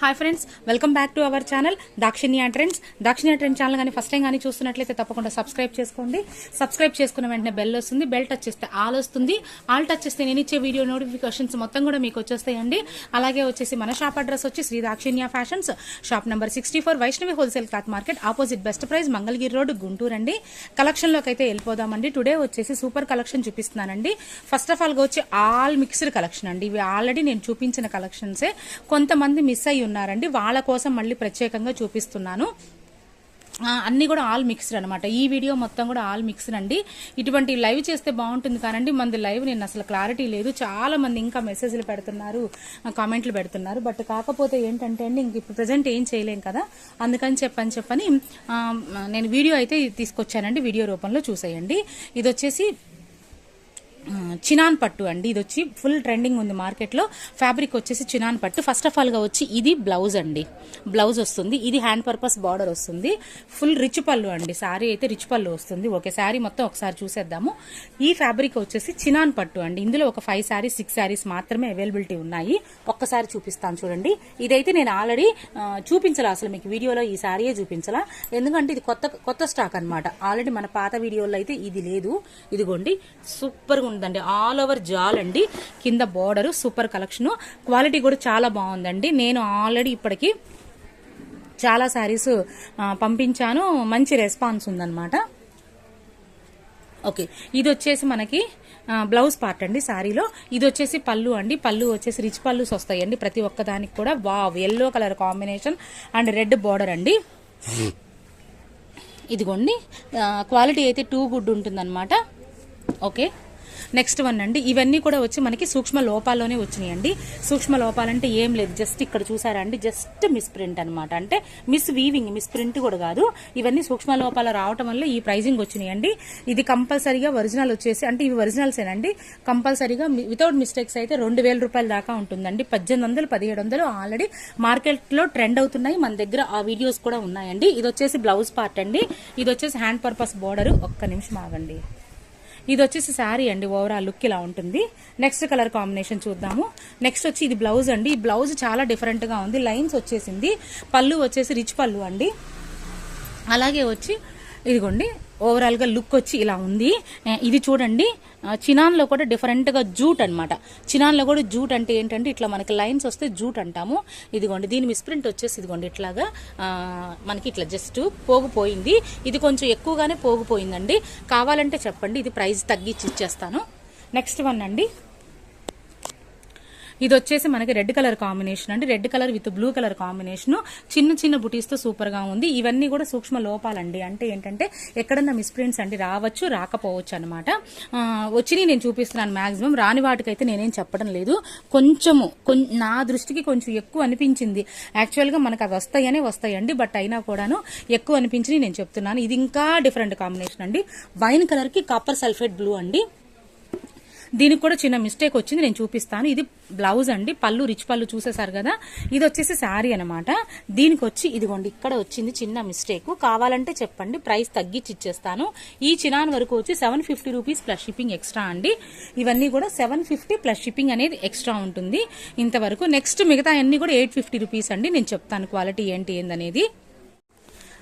Hi friends welcome back to our channel Dakshinya trends Dakshinya trend channel కానీ first time కానీ చూస్తున్నట్లయితే తప్పకుండా subscribe చేసుకోండి. సబ్స్క్రైబ్ చేసుకున్న వెంటనే బెల్ వస్తుంది బెల్ టచ్ చేస్తే ఆల్ వస్తుంది. ఆల్ టచ్ చేస్తే నేను ఇచ్చే వీడియో నోటిఫికేషన్స్ మొత్తం కూడా మీకు వచ్చేస్తాయండి. అలాగే వచ్చేసి మన షాప్ అడ్రస్ వచ్చి Shri Dakshinya fashions shop number sixty four Vaishnavi wholesale cloth market opposite best price Mangalagiri road Guntur అండి కలెక్షన్లోకి అయితే వెళ్ళిపోదామండి. టుడే వచ్చేసి సూపర్ కలెక్షన్ చూపిస్తున్నానండి. ఫస్ట్ ఆఫ్ ఆల్గా వచ్చి ఆల్ మిక్స్డ్ కలెక్షన్ అండి. ఇవి ఆల్రెడీ నేను చూపించిన కలెక్షన్సే కొంతమంది మిస్ అయ్యి ఉన్నారండి వాళ్ళ కోసం మళ్ళీ ప్రత్యేకంగా చూపిస్తున్నాను. అన్నీ కూడా ఆల్ మిక్స్డ్ అనమాట ఈ వీడియో మొత్తం కూడా ఆల్ మిక్స్డ్ అండి. ఇటువంటి లైవ్ చేస్తే బాగుంటుంది కానండి. మంది లైవ్ నేను అసలు క్లారిటీ లేదు. చాలా మంది ఇంకా మెసేజ్లు పెడుతున్నారు కామెంట్లు పెడుతున్నారు. బట్ కాకపోతే ఏంటంటే అండి ఇంక ఇప్పుడు ప్రజెంట్ ఏం చేయలేం కదా. అందుకని చెప్పని చెప్పని నేను వీడియో అయితే తీసుకొచ్చానండి. వీడియో రూపంలో చూసేయండి. ఇది వచ్చేసి చినాన్ పట్టు అండి. ఇది వచ్చి ఫుల్ ట్రెండింగ్ ఉంది మార్కెట్లో ఫ్యాబ్రిక్ వచ్చేసి చినాన్ పట్టు. ఫస్ట్ ఆఫ్ ఆల్గా వచ్చి ఇది బ్లౌజ్ అండి. బ్లౌజ్ వస్తుంది. ఇది హ్యాండ్ పర్పస్ బార్డర్ వస్తుంది. ఫుల్ రిచ్ పళ్ళు అండి. శారీ అయితే రిచ్ పళ్ళు వస్తుంది. ఓకే శారీ మొత్తం ఒకసారి చూసేద్దాము. ఈ ఫ్యాబ్రిక్ వచ్చేసి చినాన్ పట్టు అండి. ఇందులో ఒక ఫైవ్ శారీస్ సిక్స్ శారీస్ మాత్రమే అవైలబిలిటీ ఉన్నాయి. ఒక్కసారి చూపిస్తాను చూడండి. ఇదైతే నేను ఆల్రెడీ చూపించలా. అసలు మీకు వీడియోలో ఈ శారీయే చూపించలా. ఎందుకంటే ఇది కొత్త కొత్త స్టాక్ అన్నమాట. ఆల్రెడీ మన పాత వీడియోలో అయితే ఇది లేదు. ఇదిగోండి. సూపర్గా ఉందండి. ఆల్ ఓవర్ జాల్ అండి. కింద బార్డర్ సూపర్ కలెక్షన్ క్వాలిటీ కూడా చాలా బాగుందండి. నేను ఆల్రెడీ ఇప్పటికి చాలా శారీస్ పంపించాను. మంచి రెస్పాన్స్ ఉందన్నమాట. ఓకే ఇది వచ్చేసి మనకి బ్లౌజ్ పార్ట్ అండి శారీలో ఇది వచ్చేసి పళ్ళు అండి. పళ్ళు వచ్చేసి రిచ్ పళ్ళుస్ వస్తాయండి. ప్రతి ఒక్కదానికి కూడా. Wow yellow colour combination and red border అండి. ఇదిగోండి. క్వాలిటీ అయితే టూ గుడ్ ఉంటుందన్నమాట. ఓకే నెక్స్ట్ వన్ అండి. ఇవన్నీ కూడా వచ్చి మనకి సూక్ష్మ లోపాల్లోనే వచ్చినాయండి. సూక్ష్మ లోపాలంటే ఏం లేదు. జస్ట్ ఇక్కడ చూసారా అండి? జస్ట్ మిస్ ప్రింట్ అనమాట అంటే మిస్ వీవింగ్ మిస్ ప్రింట్ కూడా కాదు. ఇవన్నీ సూక్ష్మ లోపాలు రావటం వల్ల ఈ ప్రైజింగ్ వచ్చినాయండి. ఇది కంపల్సరీగా ఒరిజినల్ వచ్చేసి అంటే ఇవి ఒరిజినల్సేనండి కంపల్సరీగా వితౌట్ మిస్టేక్స్ అయితే రెండు వేల రూపాయల దాకా ఉంటుందండి. పద్దెనిమిది వందలు పదిహేడు వందలు ఆల్రెడీ మార్కెట్లో ట్రెండ్ అవుతున్నాయి. మన దగ్గర ఆ వీడియోస్ కూడా ఉన్నాయండి. ఇది వచ్చేసి బ్లౌజ్ పార్ట్ అండి. ఇది వచ్చేసి హ్యాండ్ పర్పస్ బోర్డర్ ఒక్క నిమిషం ఆగండి. ఇది వచ్చేసి శారీ అండి ఓవరాల్ లుక్ ఇలా ఉంటుంది. నెక్స్ట్ కలర్ కాంబినేషన్ చూద్దాము. నెక్స్ట్ వచ్చి ఇది బ్లౌజ్ అండి. ఈ బ్లౌజ్ చాలా డిఫరెంట్గా ఉంది. లైన్స్ వచ్చేసింది. పళ్ళు వచ్చేసి రిచ్ పళ్ళు అండి. అలాగే వచ్చి ఇదిగోండి ఓవరాల్గా లుక్ వచ్చి ఇలా ఉంది. ఇది చూడండి. చినాన్లో కూడా డిఫరెంట్గా జూట్ అనమాట చినాన్లో కూడా జూట్ అంటే ఏంటంటే ఇట్లా మనకి లైన్స్ వస్తే జూట్ అంటాము. ఇదిగోండి దీని మిస్ప్రింట్ వచ్చేసి ఇదిగోండి ఇట్లాగా మనకి ఇట్లా జస్ట్ పోగుపోయింది. ఇది కొంచెం ఎక్కువగానే పోగుపోయిందండి. కావాలంటే చెప్పండి ఇది ప్రైస్ తగ్గించి ఇచ్చేస్తాను. నెక్స్ట్ వన్ అండి. ఇది వచ్చేసి మనకి రెడ్ కలర్ కాంబినేషన్ అండి. Red colour with blue colour combination. చిన్న చిన్న బుటీస్తో సూపర్గా ఉంది. ఇవన్నీ కూడా సూక్ష్మ లోపాలండి. అంటే ఏంటంటే ఎక్కడన్నా మిస్ప్రింట్స్ అండి రావచ్చు రాకపోవచ్చు అనమాట వచ్చినాయి నేను చూపిస్తున్నాను మాక్సిమం. రాని వాటికైతే నేనేం చెప్పడం లేదు. కొంచెము కొం- నా దృష్టికి కొంచెం ఎక్కువ అనిపించింది. యాక్చువల్గా మనకు అవి వస్తాయనే వస్తాయండి. బట్ అయినా కూడాను ఎక్కువ అనిపించి నేను చెప్తున్నాను. ఇది ఇంకా డిఫరెంట్ కాంబినేషన్ అండి. వైన్ కలర్కి కాపర్ సల్ఫేట్ బ్లూ అండి. దీనికి కూడా చిన్న మిస్టేక్ వచ్చింది నేను చూపిస్తాను. ఇది బ్లౌజ్ అండి పళ్ళు రిచ్ పళ్ళు చూసేసారు కదా. ఇది వచ్చేసి శారీ అనమాట దీనికి వచ్చి ఇదిగోండి ఇక్కడ వచ్చింది చిన్న మిస్టేక్ కావాలంటే చెప్పండి ప్రైస్ తగ్గించి ఇచ్చేస్తాను. ఈ చినాన్ వరకు వచ్చి seven fifty rupees plus shipping extra అండి. ఇవన్నీ కూడా సెవెన్ ఫిఫ్టీ ప్లస్ షిప్పింగ్ అనేది ఎక్స్ట్రా ఉంటుంది. ఇంతవరకు నెక్స్ట్ మిగతా అన్ని కూడా ఎయిట్ ఫిఫ్టీ రూపీస్ అండి. నేను చెప్తాను క్వాలిటీ ఏంటి ఏందనేది.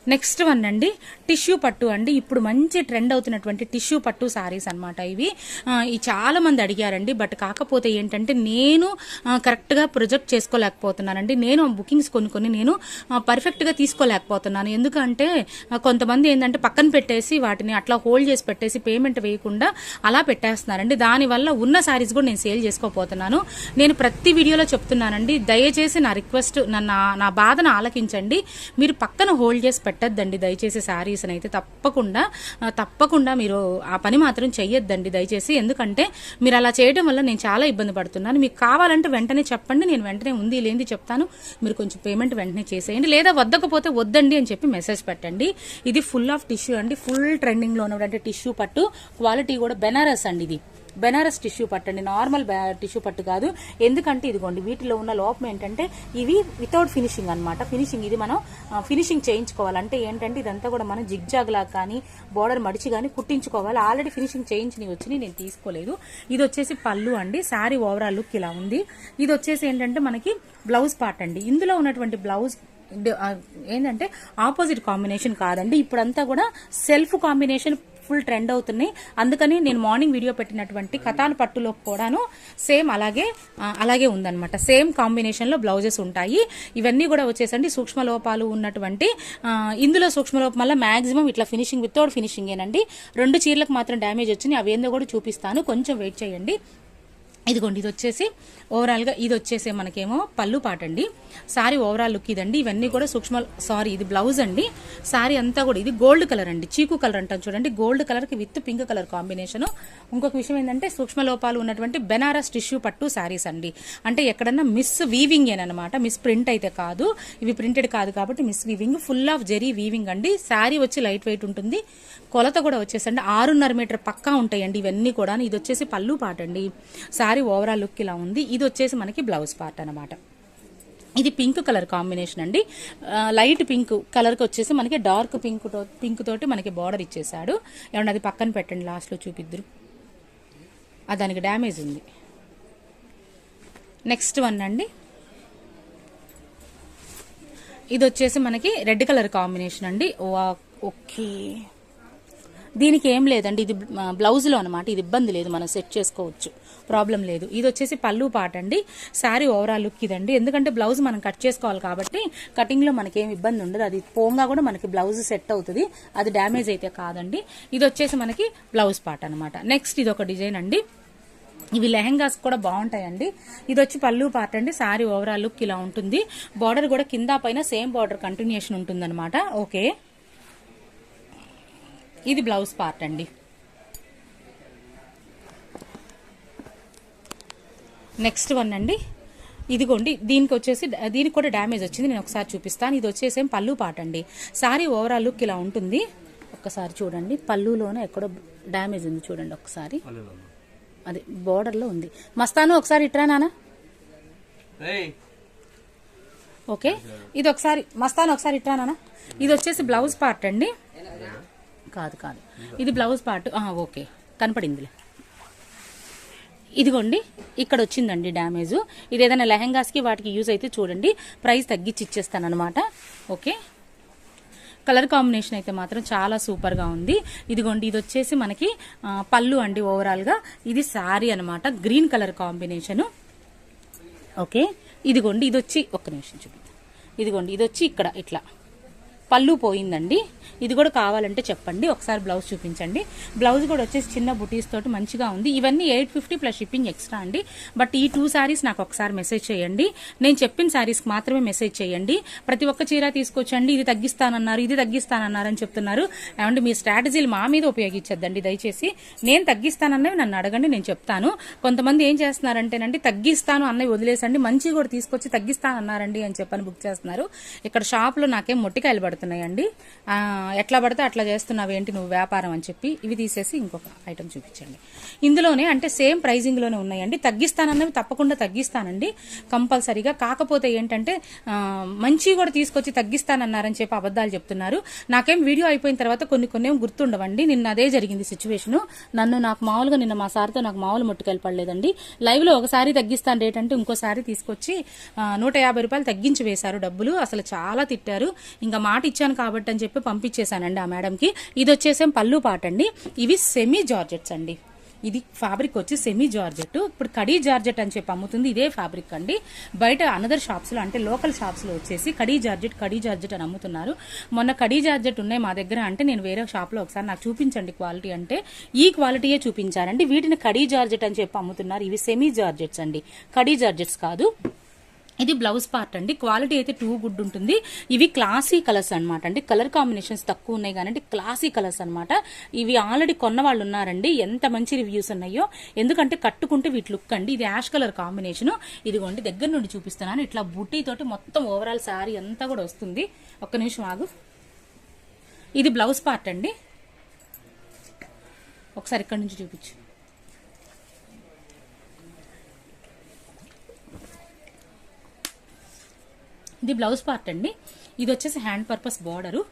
నెక్స్ట్ వన్ అండి టిష్యూ పట్టు అండి. ఇప్పుడు మంచి ట్రెండ్ అవుతున్నటువంటి టిష్యూ పట్టు సారీస్ అన్నమాట ఇవి. ఇవి చాలా మంది అడిగారండి బట్ కాకపోతే ఏంటంటే నేను కరెక్ట్గా ప్రొజెక్ట్ చేసుకోలేకపోతున్నానండి. నేను బుకింగ్స్ కొన్ని కొన్ని నేను పర్ఫెక్ట్గా తీసుకోలేకపోతున్నాను. ఎందుకంటే కొంతమంది ఏంటంటే పక్కన పెట్టేసి వాటిని అట్లా హోల్డ్ చేసి పెట్టేసి పేమెంట్ వేయకుండా అలా పెట్టేస్తున్నారండి. దానివల్ల ఉన్న సారీస్ కూడా నేను సేల్ చేసుకోపోతున్నాను. నేను ప్రతి వీడియోలో చెప్తున్నానండి దయచేసి నా రిక్వెస్ట్ నా నా- నా బాధను ఆలకించండి. మీరు పక్కన హోల్డ్ చేసి పట్టద్దండి. దయచేసి శారీస్ అయితే తప్పకుండా తప్పకుండా మీరు ఆ పని మాత్రం చెయ్యొద్దండి దయచేసి. ఎందుకంటే మీరు అలా చేయడం వల్ల నేను చాలా ఇబ్బంది పడుతున్నాను. మీకు కావాలంటే వెంటనే చెప్పండి. నేను వెంటనే ఉంది లేనిది చెప్తాను. మీరు కొంచెం పేమెంట్ వెంటనే చేసేయండి. లేదా వద్దకపోతే వద్దండి అని చెప్పి మెసేజ్ పెట్టండి. ఇది ఫుల్ ఆఫ్ టిష్యూ అండి. ఫుల్ ట్రెండింగ్లో ఉన్నటువంటి టిష్యూ పట్టు. క్వాలిటీ కూడా బెనారస్ అండి ఇది. బెనారస్ టిష్యూ పట్టు అండి. నార్మల్ టిష్యూ పట్టు కాదు. ఎందుకంటే ఇదిగోండి వీటిలో ఉన్న లోపం ఏంటంటే ఇవి వితౌట్ ఫినిషింగ్ అన్నమాట. ఫినిషింగ్ ఇది మనం ఫినిషింగ్ చేయించుకోవాలంటే ఏంటంటే ఇదంతా కూడా మనం జిగ్జాగ్ లాగా కానీ బోర్డర్ మడిచి కానీ కుట్టించుకోవాలి. ఆల్రెడీ ఫినిషింగ్ చేయించినవి వచ్చి నేను తీసుకోలేదు. ఇది వచ్చేసి పళ్ళు అండి. శారీ ఓవరాల్ లుక్ ఇలా ఉంది. ఇది వచ్చేసి ఏంటంటే మనకి బ్లౌజ్ పార్ట్ అండి. ఇందులో ఉన్నటువంటి బ్లౌజ్ ఏంటంటే ఆపోజిట్ కాంబినేషన్ కాదండి. ఇప్పుడంతా కూడా సెల్ఫ్ కాంబినేషన్ ఫుల్ ట్రెండ్ అవుతున్నాయి. అందుకని నేను మార్నింగ్ వీడియో పెట్టినటువంటి కథాన్ పట్టులో కూడాను సేమ్ అలాగే అలాగే ఉందన్నమాట. సేమ్ కాంబినేషన్లో బ్లౌజెస్ ఉంటాయి. ఇవన్నీ కూడా వచ్చేసండి సూక్ష్మ లోపాలు ఉన్నటువంటి ఇందులో సూక్ష్మ లోపం వల్ల మాక్సిమం ఇట్లా ఫినిషింగ్ వితౌట్ ఫినిషింగ్ ఏనండి రెండు చీరలకు మాత్రం డ్యామేజ్ వచ్చింది అవి ఏందో కూడా చూపిస్తాను. కొంచెం వెయిట్ చేయండి. ఇదిగోండి ఇది వచ్చేసి ఓవరాల్గా ఇది వచ్చేసి మనకేమో పళ్ళు పాట అండి. సారీ ఓవరాల్ లుక్ ఇదండి. ఇవన్నీ కూడా సూక్ష్మ సారీ ఇది బ్లౌజ్ అండి. సారీ అంతా కూడా ఇది గోల్డ్ కలర్ అండి. చీకు కలర్ అంటాం చూడండి. గోల్డ్ కలర్కి విత్ పింక్ కలర్ కాంబినేషన్ ఇంకొక విషయం ఏంటంటే సూక్ష్మ లోపాలు ఉన్నటువంటి బెనారస్ టిష్యూ పట్టు శారీస్ అండి. అంటే ఎక్కడన్నా మిస్ వీవింగ్ ఏనమాట మిస్ ప్రింట్ అయితే కాదు. ఇవి ప్రింటెడ్ కాదు కాబట్టి miss weaving full of zari weaving అండి. శారీ వచ్చి లైట్ వెయిట్ ఉంటుంది. కొలత కూడా వచ్చేసండి. ఆరున్నర మీటర్ పక్కా ఉంటాయండి ఇవన్నీ కూడా ఇది వచ్చేసి పళ్ళు పాట అండి. శారీ ఓవరాల్ లుక్ ఇలా ఉంది. ఇది వచ్చేసి మనకి బ్లౌజ్ పార్ట్ అనమాట ఇది పింక్ కలర్ కాంబినేషన్ అండి. లైట్ పింక్ కలర్కి వచ్చేసి మనకి డార్క్ పింక్తో పింక్ తోటి మనకి బార్డర్ ఇచ్చేసాడు ఏమన్నా అది పక్కన పెట్టండి లాస్ట్లో చూపిద్దరు. దానికి డ్యామేజ్ ఉంది. నెక్స్ట్ వన్ అండి. ఇది వచ్చేసి మనకి రెడ్ కలర్ కాంబినేషన్ అండి. వా- ఓకే. దీనికి ఏం లేదండి ఇది బ్లౌజ్లో అనమాట ఇది ఇబ్బంది లేదు మనం సెట్ చేసుకోవచ్చు ప్రాబ్లం లేదు. ఇది వచ్చేసి పళ్ళు పాట అండి శారీ ఓవరాల్ లుక్ ఇదండి. ఎందుకంటే బ్లౌజ్ మనం కట్ చేసుకోవాలి కాబట్టి కటింగ్లో మనకి ఏమి ఇబ్బంది ఉండదు. అది పోంగా కూడా మనకి బ్లౌజ్ సెట్ అవుతుంది అది డ్యామేజ్ అయితే కాదండి. ఇది వచ్చేసి మనకి బ్లౌజ్ పాట అనమాట నెక్స్ట్ ఇది ఒక డిజైన్ అండి. ఇవి లెహెంగాస్ కూడా బాగుంటాయండి. ఇది వచ్చి పళ్ళు పార్ట్ అండి సారీ ఓవరాల్ లుక్ ఇలా ఉంటుంది. బార్డర్ కూడా కింద పైన సేమ్ బార్డర్ కంటిన్యూషన్ ఉంటుందన్నమాట. ఓకే ఇది బ్లౌజ్ పార్ట్ అండి. నెక్స్ట్ వన్ అండి. ఇదిగోండి దీనికి వచ్చేసి దీనికి కూడా డ్యామేజ్ వచ్చింది నేను ఒకసారి చూపిస్తాను. ఇది వచ్చేసి పళ్ళు పాట అండి. సారీ ఓవరాల్ లుక్ ఇలా ఉంటుంది. ఒక్కసారి చూడండి పళ్ళులోనే ఎక్కడో డ్యామేజ్ ఉంది చూడండి ఒకసారి. అది బోర్డర్లో ఉంది. మస్తాను ఒకసారి ఇట్రా ఏయ్. ఓకే ఇది ఒకసారి మస్తాను ఒకసారి ఇట్రా నాన్న. ఇది వచ్చేసి బ్లౌజ్ పార్ట్ అండి. కాదు కాదు. ఇది బ్లౌజ్ పార్ట్. ఓకే. కనపడిందిలే. ఇదిగోండి ఇక్కడ వచ్చిందండి డ్యామేజ్. ఇది ఏదైనా లెహెంగాస్కి వాటికి యూజ్ అయితే చూడండి. ప్రైస్ తగ్గించి ఇచ్చేస్తాను అనమాట ఓకే. కలర్ కాంబినేషన్ అయితే మాత్రం చాలా సూపర్గా ఉంది. ఇదిగోండి ఇది వచ్చేసి మనకి పళ్ళు అండి ఓవరాల్గా. ఇది శారీ అనమాట గ్రీన్ కలర్ కాంబినేషను. ఓకే. ఇదిగోండి ఇది వచ్చి ఒక్క నిమిషం చూపిద్దాం. ఇదిగోండి ఇది వచ్చి ఇక్కడ ఇట్లా. పళ్ళు పోయిందండి. ఇది కూడా కావాలంటే చెప్పండి. ఒకసారి బ్లౌజ్ చూపించండి. బ్లౌజ్ కూడా వచ్చేసి చిన్న బుటీస్ తోటి మంచిగా ఉంది. ఇవన్నీ eight fifty plus shipping extra అండి. బట్ ఈ టూ శారీస్ నాకు ఒకసారి మెసేజ్ చేయండి. నేను చెప్పిన శారీస్కి మాత్రమే మెసేజ్ చేయండి. ప్రతి ఒక్క చీర తీసుకొచ్చండి. ఇది తగ్గిస్తానన్నారు ఇది తగ్గిస్తానన్నారు అని చెప్తున్నారు. ఏమంటే మీ స్ట్రాటజీలు మా మీద ఉపయోగించద్దండి. దయచేసి నేను తగ్గిస్తానన్నవి నన్ను అడగండి నేను చెప్తాను. కొంతమంది ఏం చేస్తున్నారంటేనండి తగ్గిస్తాను అన్నవి వదిలేసండి. మంచి కూడా తీసుకొచ్చి తగ్గిస్తానన్నారండి అని చెప్పని బుక్ చేస్తున్నారు. ఇక్కడ షాప్లో నాకేం మొట్టికాయలు పడుతున్నాయండి. ఎట్లా పడితే అట్లా చేస్తున్నావు ఏంటి నువ్వు వ్యాపారం అని చెప్పి ఇవి తీసేసి ఇంకొక ఐటమ్ చూపించండి. ఇందులోనే అంటే సేమ్ ప్రైజింగ్లోనే ఉన్నాయండి. తగ్గిస్తానన్నవి తప్పకుండా తగ్గిస్తానండి. కంపల్సరీగా కాకపోతే ఏంటంటే మంచి కూడా తీసుకొచ్చి తగ్గిస్తానన్నారని చెప్పి అబద్ధాలు చెప్తున్నారు. నాకేం వీడియో అయిపోయిన తర్వాత కొన్ని కొన్ని గుర్తుండవండి. నిన్న అదే జరిగింది సిచ్యువేషన్ నన్ను నాకు మామూలుగా నిన్న మా సార్తో నాకు మామూలు ముట్టుకెళ్ళి పడలేదండి. ఒకసారి తగ్గిస్తాను రేట్ అంటే ఇంకోసారి తీసుకొచ్చి నూట యాభై రూపాయలు తగ్గించి వేశారు డబ్బులు. అసలు చాలా తిట్టారు. ఇంకా మాట ఇచ్చాను కాబట్టి అని చెప్పి పంపించేశానండి ఆ మేడంకి. ఇది వచ్చేసేం పళ్ళు పాట అండి. ఇవి సెమీ జార్జెట్స్ అండి. ఇది ఫ్యాబ్రిక్ వచ్చి సెమీ జార్జెట్. ఇప్పుడు కడీ జార్జెట్ అని చెప్పి అమ్ముతుంది. ఇదే ఫ్యాబ్రిక్ అండి. బయట అనదర్ షాప్స్లో అంటే లోకల్ షాప్స్లో వచ్చేసి కడీ జార్జెట్ కడీ జార్జెట్ అని అమ్ముతున్నారు. మొన్న కడీ జార్జెట్ ఉన్నాయి మా దగ్గర అంటే నేను వేరే షాప్లో ఒకసారి నాకు చూపించండి క్వాలిటీ అంటే ఈ క్వాలిటీయే చూపించారండి. వీటిని కడీ జార్జెట్ అని చెప్పి అమ్ముతున్నారు. ఇవి సెమీ జార్జెట్స్ అండి. కడీ జార్జెట్స్ కాదు. ఇది బ్లౌజ్ పార్ట్ అండి. క్వాలిటీ అయితే టూ గుడ్ ఉంటుంది. ఇవి క్లాసీ కలర్స్ అన్నమాట అండి. కలర్ కాంబినేషన్స్ తక్కువ ఉన్నాయి కానీ క్లాసీ కలర్స్ అన్నమాట. ఇవి ఆల్రెడీ కొన్న వాళ్ళు ఉన్నారండి. ఎంత మంచి రివ్యూస్ ఉన్నాయో. ఎందుకంటే కట్టుకుంటే వీటి లుక్ అండి. ఇది యాష్ కలర్ కాంబినేషన్ ఇదిగోండి దగ్గర నుండి చూపిస్తున్నాను. ఇట్లా బుట్టీతోటి మొత్తం ఓవరాల్ శారీ అంతా కూడా వస్తుంది. ఒక్క నిమిషం ఆగు. ఇది బ్లౌజ్ పార్ట్ అండి. ఒకసారి ఇక్కడ నుంచి చూపించు. ఇది బ్లౌజ్ పార్ట్ అండి. ఇది వచ్చేసి హ్యాండ్ పర్పస్ బార్డరు.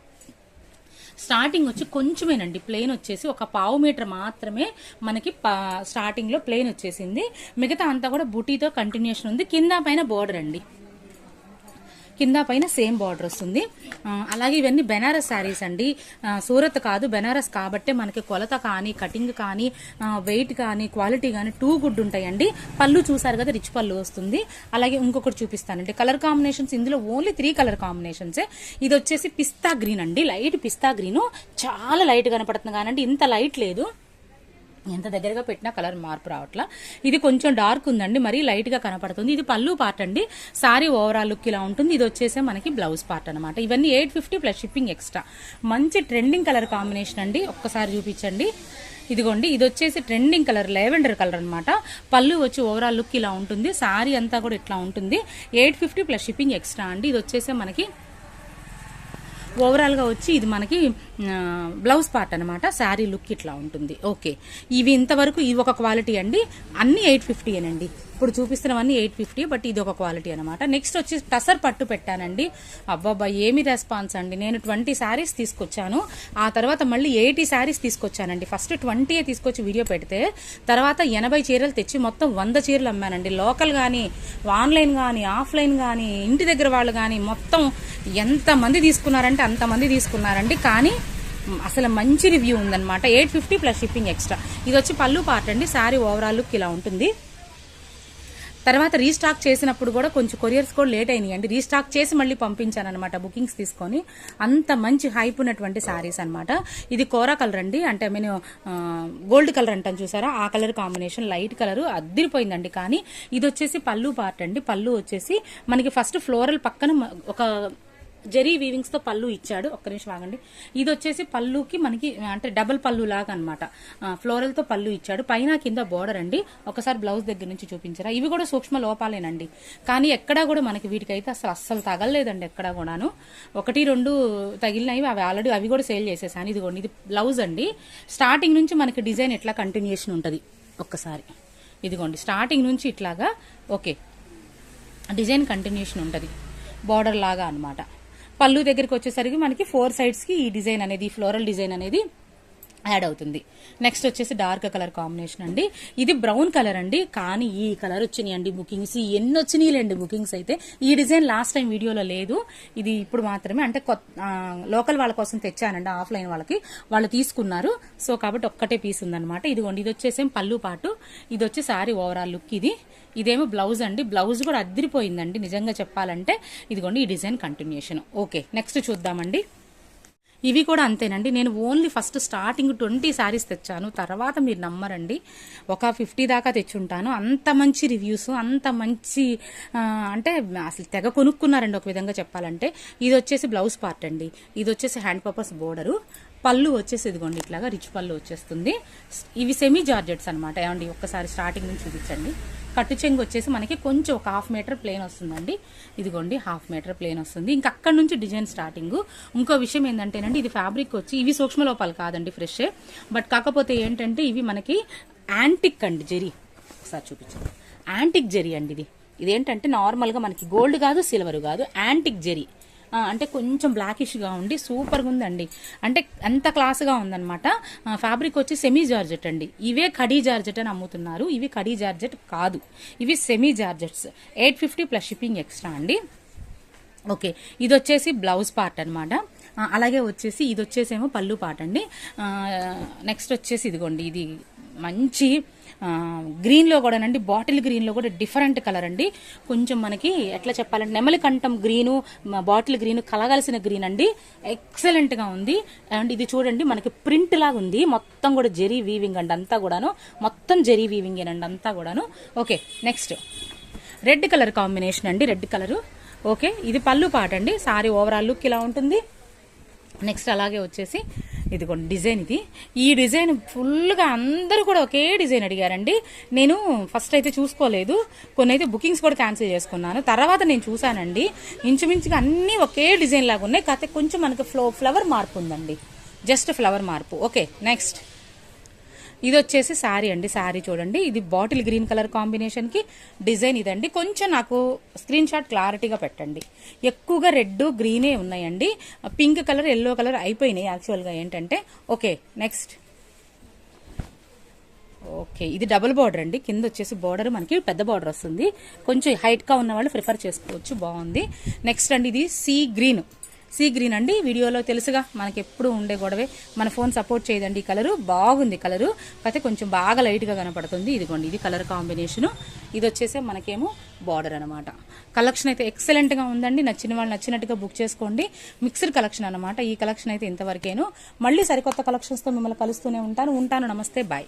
స్టార్టింగ్ వచ్చి కొంచెమేనండి. ప్లెయిన్ వచ్చేసి ఒక పావు మీటర్ మాత్రమే మనకి పా- స్టార్టింగ్లో ప్లెయిన్ వచ్చేసింది. మిగతా అంతా కూడా బుటీతో కంటిన్యూషన్ ఉంది. కింద పైన బోర్డర్ అండి. కింద పైన సేమ్ బార్డర్ వస్తుంది. అలాగే ఇవన్నీ బెనారస్ శారీస్ అండి. సూరత్ కాదు బెనారస్ కాబట్టే మనకి కొలత కానీ కటింగ్ కానీ వెయిట్ కానీ క్వాలిటీ కానీ టూ గుడ్ ఉంటాయండి. పళ్ళు చూసారు కదా రిచ్ పళ్ళు వస్తుంది. అలాగే ఇంకొకటి చూపిస్తానండి. కలర్ కాంబినేషన్స్ ఇందులో ఓన్లీ త్రీ కలర్ కాంబినేషన్సే ఇది వచ్చేసి పిస్తా గ్రీన్ అండి. లైట్ పిస్తా గ్రీన్ చాలా లైట్ కనపడుతుంది కానండి. ఇంత లైట్ లేదు. ఎంత దగ్గరగా పెట్టినా కలర్ మార్పు రావట్లా. ఇది కొంచెం డార్క్ ఉందండి మరీ లైట్గా కనపడుతుంది. ఇది పళ్ళు పార్ట్ అండి. సారీ ఓవరాల్ లుక్ ఇలా ఉంటుంది. ఇది వచ్చేసే మనకి బ్లౌజ్ పార్ట్ అనమాట ఇవన్నీ eight fifty plus shipping extra మంచి ట్రెండింగ్ కలర్ కాంబినేషన్ అండి. ఒక్కసారి చూపించండి. ఇదిగోండి ఇది వచ్చేసి ట్రెండింగ్ కలర్ లెవెండర్ కలర్ అనమాట పళ్ళు వచ్చి ఓవరాల్ లుక్ ఇలా ఉంటుంది. సారీ అంతా కూడా ఇట్లా ఉంటుంది. Eight fifty plus shipping extra అండి. ఇది వచ్చేసే మనకి ఓవరాల్గా వచ్చి ఇది మనకి బ్లౌజ్ పార్ట్ అనమాట శారీ లుక్ ఇట్లా ఉంటుంది. ఓకే ఇవి ఇంతవరకు ఇది ఒక క్వాలిటీ అండి. అన్ని ఎయిట్ ఫిఫ్టీ అండి ఇప్పుడు చూపిస్తున్నవన్నీ ఎయిట్ ఫిఫ్టీ బట్ ఇది ఒక క్వాలిటీ అనమాట నెక్స్ట్ వచ్చి టసర్ పట్టు పెట్టానండి. అబ్బాబ్బా ఏమి రెస్పాన్స్ అండి. నేను ట్వంటీ శారీస్ తీసుకొచ్చాను. ఆ తర్వాత మళ్ళీ ఎయిటీ శారీస్ తీసుకొచ్చానండి. ఫస్ట్ ట్వంటీ తీసుకొచ్చి వీడియో పెడితే తర్వాత ఎనభై చీరలు తెచ్చి మొత్తం వంద చీరలు అమ్మానండి. లోకల్ కానీ ఆన్లైన్ కానీ ఆఫ్లైన్ కానీ ఇంటి దగ్గర వాళ్ళు కానీ మొత్తం ఎంతమంది తీసుకున్నారంటే అంతమంది తీసుకున్నారండి. కానీ అసలు మంచి రివ్యూ ఉందన్నమాట. Eight fifty plus shipping extra ఇది వచ్చి పళ్ళు పార్ట్ అండి. శారీ ఓవరాల్ లుక్ ఇలా ఉంటుంది. తర్వాత రీస్టాక్ చేసినప్పుడు కూడా కొంచెం కొరియర్స్ కూడా లేట్ అయినాయండి. రీస్టాక్ చేసి మళ్ళీ పంపించాను అనమాట బుకింగ్స్ తీసుకొని. అంత మంచి హైప్ ఉన్నటువంటి శారీస్ అన్నమాట. ఇది కోరా కలర్ అండి. అంటే నేను గోల్డ్ కలర్ అంటాను చూసారా? ఆ కలర్ కాంబినేషన్ లైట్ కలర్ అద్దిరిపోయిందండి. కానీ ఇది వచ్చేసి పళ్ళు పార్ట్ అండి. పళ్ళు వచ్చేసి మనకి ఫస్ట్ ఫ్లోరల్ పక్కన ఒక జెరీ వీవింగ్స్తో పళ్ళు ఇచ్చాడు. ఒక్క నిమిషం ఆగండి. ఇది వచ్చేసి పళ్ళుకి మనకి అంటే డబుల్ పళ్ళు లాగా అనమాట ఫ్లోరల్తో పళ్ళు ఇచ్చాడు. పైన కింద బోర్డర్ అండి. ఒకసారి బ్లౌజ్ దగ్గర నుంచి చూపించరా. ఇవి కూడా సూక్ష్మ లోపాలేనండి. కానీ ఎక్కడా కూడా మనకి వీటికైతే అసలు అస్సలు తగలలేదండి ఎక్కడా కూడాను. ఒకటి రెండు తగిలినవి అవి ఆల్రెడీ అవి కూడా సేల్ చేసేసాను. ఇదిగోండి ఇది బ్లౌజ్ అండి. స్టార్టింగ్ నుంచి మనకి డిజైన్ ఎట్లా కంటిన్యూషన్ ఉంటుంది? ఒక్కసారి. ఇదిగోండి స్టార్టింగ్ నుంచి ఇట్లాగా ఓకే. డిజైన్ కంటిన్యూషన్ ఉంటుంది. బార్డర్ లాగా అనమాట పళ్ళు దగ్గరికి వచ్చేసరికి మనకి ఫోర్ సైడ్స్కి ఈ డిజైన్ అనేది ఫ్లోరల్ డిజైన్ అనేది యాడ్ అవుతుంది. నెక్స్ట్ వచ్చేసి డార్క్ కలర్ కాంబినేషన్ అండి. ఇది బ్రౌన్ కలర్ అండి. కానీ ఈ కలర్ వచ్చినాయి అండి బుకింగ్స్ ఎన్ని వచ్చినాయిలేండి బుకింగ్స్ అయితే ఈ డిజైన్ లాస్ట్ టైం వీడియోలో లేదు. ఇది ఇప్పుడు మాత్రమే అంటే కొత్త లోకల్ వాళ్ళ కోసం తెచ్చానండి ఆఫ్లైన్ వాళ్ళకి. వాళ్ళు తీసుకున్నారు. సో కాబట్టి ఒక్కటే పీస్ ఉందనమాట ఇదిగోండి ఇది వచ్చేసేం పళ్ళు పాటు. ఇది వచ్చి సారీ ఓవరాల్ లుక్ ఇది. ఇదేమో బ్లౌజ్ అండి. బ్లౌజ్ కూడా అద్దరిపోయిందండి. నిజంగా చెప్పాలంటే ఇదిగోండి ఈ డిజైన్ కంటిన్యూషన్ ఓకే నెక్స్ట్ చూద్దామండి. ఇవి కూడా అంతేనండి. నేను only first starting twenty saris తెచ్చాను. తర్వాత మీరు నమ్మరండి. ఒక ఫిఫ్టీ దాకా తెచ్చుంటాను. అంత మంచి రివ్యూస్ అంత మంచి అంటే అసలు తెగ కొనుక్కున్నారండి ఒక విధంగా చెప్పాలంటే. ఇది వచ్చేసి బ్లౌజ్ పార్ట్ అండి. ఇది వచ్చేసి హ్యాండ్ పర్పస్ బోర్డరు. పళ్ళు వచ్చేసి ఇదిగోండి ఇట్లాగా రిచ్ పళ్ళు వచ్చేస్తుంది. ఇవి సెమీ జార్జెట్స్ అనమాట ఏమండి ఒక్కసారి స్టార్టింగ్ నుంచి చూపించండి. కట్టు చెంగు వచ్చేసి మనకి కొంచెం ఒక హాఫ్ మీటర్ ప్లేన్ వస్తుందండి. ఇదిగోండి హాఫ్ మీటర్ ప్లేన్ వస్తుంది. ఇంకా అక్కడ నుంచి డిజైన్ స్టార్టింగ్. ఇంకో విషయం ఏంటంటేనండి ఇది ఫ్యాబ్రిక్ వచ్చి ఇవి సూక్ష్మ లోపాలు కాదండి ఫ్రెష్. బట్ కాకపోతే ఏంటంటే ఇవి మనకి యాంటిక్ అండి జెరీ ఒకసారి చూపించండి. యాంటిక్ జెరీ అండి ఇది. ఇదేంటంటే నార్మల్గా మనకి గోల్డ్ కాదు సిల్వర్ కాదు. యాంటిక్ జెరీ అంటే కొంచెం బ్లాకిష్గా ఉండి సూపర్గా ఉందండి. అంటే అంత క్లాస్గా ఉందన్నమాట. ఫ్యాబ్రిక్ వచ్చి సెమీ జార్జెట్ అండి. ఇవే కడీ జార్జెట్ అని అమ్ముతున్నారు. ఇవి కడీ జార్జెట్ కాదు. ఇవి semi georgettes eight fifty plus shipping extra అండి. ఓకే. ఇది వచ్చేసి బ్లౌజ్ పార్ట్ అనమాట అలాగే వచ్చేసి ఇది వచ్చేసేమో పళ్ళు పాట అండి. నెక్స్ట్ వచ్చేసి ఇదిగోండి. ఇది మంచి గ్రీన్లో కూడా అండి బాటిల్ గ్రీన్లో కూడా డిఫరెంట్ కలర్ అండి. కొంచెం మనకి ఎట్లా చెప్పాలంటే నెమలి కంఠం గ్రీను బాటిల్ గ్రీన్ కలగాల్సిన గ్రీన్ అండి. ఎక్సలెంట్గా ఉంది. అండ్ ఇది చూడండి మనకి ప్రింట్ లాగా ఉంది. మొత్తం కూడా జెరీ వీవింగ్ అండి అంతా కూడాను. మొత్తం జెరీ వీవింగ్ అండి అంతా కూడాను. Okay next. Red colour combination అండి రెడ్ కలరు. ఓకే ఇది పళ్ళు పాట అండి సారీ ఓవరాల్ లుక్ ఇలా ఉంటుంది. నెక్స్ట్ అలాగే వచ్చేసి ఇదిగోండి డిజైన్ ఇది. ఈ డిజైన్ ఫుల్గా అందరూ కూడా ఒకే డిజైన్ అడిగారండి. నేను ఫస్ట్ అయితే చూసుకోలేదు. కొన్ని అయితే బుకింగ్స్ కూడా క్యాన్సిల్ చేసుకున్నాను. తర్వాత నేను చూశానండి. ఇంచుమించుగా అన్నీ ఒకే డిజైన్ లాగా ఉన్నాయి. కాకపోతే కొంచెం మనకి ఫ్లో ఫ్లవర్ మార్పు ఉందండి. జస్ట్ ఫ్లవర్ మార్పు. Okay next. ఇది వచ్చేసి శారీ అండి శారీ చూడండి. ఇది బాటిల్ గ్రీన్ కలర్ కాంబినేషన్కి డిజైన్ ఇదండి. కొంచెం నాకు స్క్రీన్ షాట్ క్లారిటీగా పెట్టండి. ఎక్కువగా రెడ్ గ్రీనే ఉన్నాయండి. పింక్ కలర్ ఎల్లో కలర్ అయిపోయినాయి యాక్చువల్గా ఏంటంటే. Okay next. ఓకే ఇది డబుల్ బార్డర్ అండి. కింద వచ్చేసి బార్డర్ మనకి పెద్ద బార్డర్ వస్తుంది. కొంచెం హైట్గా ఉన్న వాళ్ళు ప్రిఫర్ చేసుకోవచ్చు. బాగుంది. నెక్స్ట్ అండి ఇది సీ గ్రీన్. సీ గ్రీన్ అండి. వీడియోలో తెలుసుగా మనకి ఎప్పుడు ఉండే గొడవే. మన ఫోన్ సపోర్ట్ చేయదండి. ఈ కలరు బాగుంది కలరు. కాకపోతే కొంచెం బాగా లైట్గా కనపడుతుంది. ఇదిగోండి ఇది కలర్ కాంబినేషన్. ఇది వచ్చేసి మనకేమో బార్డర్ అనమాట. కలెక్షన్ అయితే ఎక్సలెంట్గా ఉందండి. నచ్చిన వాళ్ళు నచ్చినట్టుగా బుక్ చేసుకోండి. మిక్స్డ్ కలెక్షన్ అనమాట. ఈ కలెక్షన్ అయితే ఇంతవరకేను. మళ్ళీ సరికొత్త కలెక్షన్స్తో మిమ్మల్ని కలుస్తూనే ఉంటాను. ఉంటాను. నమస్తే. బాయ్.